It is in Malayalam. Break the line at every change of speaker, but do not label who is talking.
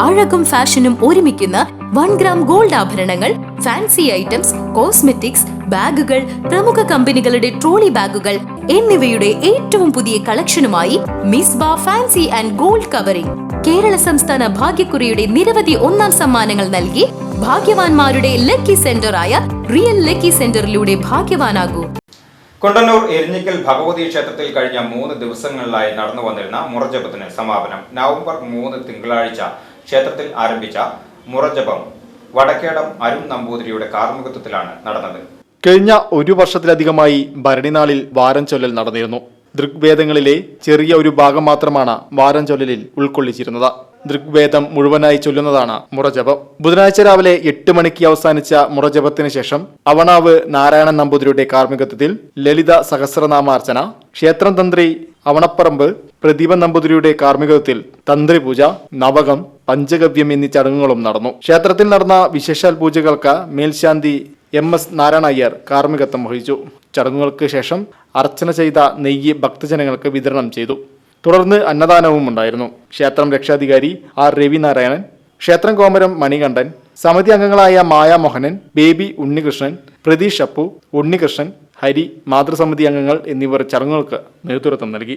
അഴകും ഫാഷനും ഒരുമിക്കുന്ന വൺ ഗ്രാം ഗോൾഡ് ആഭരണങ്ങൾ ഫാൻസി ഐറ്റംസ് കോസ്മെറ്റിക്സ് ബാഗുകൾ പ്രമുഖ കമ്പനികളുടെ ട്രോളി ബാഗുകൾ എന്നിവയുടെ ഏറ്റവും പുതിയ കളക്ഷനുമായി Misba fancy and gold covering. Kerala സംസ്ഥാന ഭാഗ്യക്കുറിയുടെ നിരവധി ഒന്നാം സമ്മാനങ്ങൾ നൽകി ഭാഗ്യവാന്മാരുടെ ലക്കി സെന്ററായ റിയൽ ലക്കി സെന്ററിലൂടെ ഭാഗ്യവാനാകൂ.
കൊണ്ടന്നൂർ എരിഞ്ഞിക്കൽ ഭഗവതി ക്ഷേത്രത്തിൽ കഴിഞ്ഞ മൂന്ന് ദിവസങ്ങളിലായി നടന്നു വന്നിരുന്ന മുറജപത്തിന് സമാപനം നവംബർ മൂന്ന് തിങ്കളാഴ്ച ക്ഷേത്രത്തിൽ ആരംഭിച്ച മുറജപം വടക്കേടം അരുൺ നമ്പൂതിരിയുടെ കാർമുഖത്വത്തിലാണ് നടന്നത്.
കഴിഞ്ഞ ഒരു വർഷത്തിലധികമായി ഭരണിനാളിൽ വാരം ചൊല്ലൽ നടന്നിരുന്നു. ദൃഗ്വേദങ്ങളിലെ ചെറിയ ഒരു ഭാഗം മാത്രമാണ് വാരം ചൊല്ലലിൽ ഉൾക്കൊള്ളിച്ചിരുന്നത്. ദൃഗ്വേദം മുഴുവനായി ചൊല്ലുന്നതാണ് മുറജപം. ബുധനാഴ്ച രാവിലെ എട്ട് മണിക്ക് അവസാനിച്ച മുറജപത്തിന് ശേഷം അവണാവ് നാരായണൻ നമ്പൂതിരിയുടെ കാർമ്മികത്വത്തിൽ ലളിത സഹസ്രനാമാർച്ചന ക്ഷേത്രം തന്ത്രി അവണപ്പറമ്പ് പ്രദീപൻ നമ്പൂതിരിയുടെ കാർമ്മികത്വത്തിൽ തന്ത്രിപൂജ നവകം പഞ്ചഗവ്യം എന്നീ ചടങ്ങുകളും നടന്നു. ക്ഷേത്രത്തിൽ നടന്ന വിശേഷാൽ പൂജകൾക്ക് മേൽശാന്തി എം എസ് നാരായണ അയ്യർ കാർമ്മികത്വം വഹിച്ചു. ചടങ്ങുകൾക്ക് ശേഷം അർച്ചന ചെയ്ത നെയ്യ് ഭക്തജനങ്ങൾക്ക് വിതരണം ചെയ്തു. തുടർന്ന് അന്നദാനവും ഉണ്ടായിരുന്നു. ക്ഷേത്രം രക്ഷാധികാരി ആർ രവിനാരായണൻ ക്ഷേത്രം കോമരം മണികണ്ഠൻ സമിതി അംഗങ്ങളായ മായ മോഹനൻ ബേബി ഉണ്ണികൃഷ്ണൻ പ്രതീഷ് അപ്പു ഉണ്ണികൃഷ്ണൻ ഹരി മാതൃസമിതി അംഗങ്ങൾ എന്നിവർ ചടങ്ങുകൾക്ക് നേതൃത്വം നൽകി.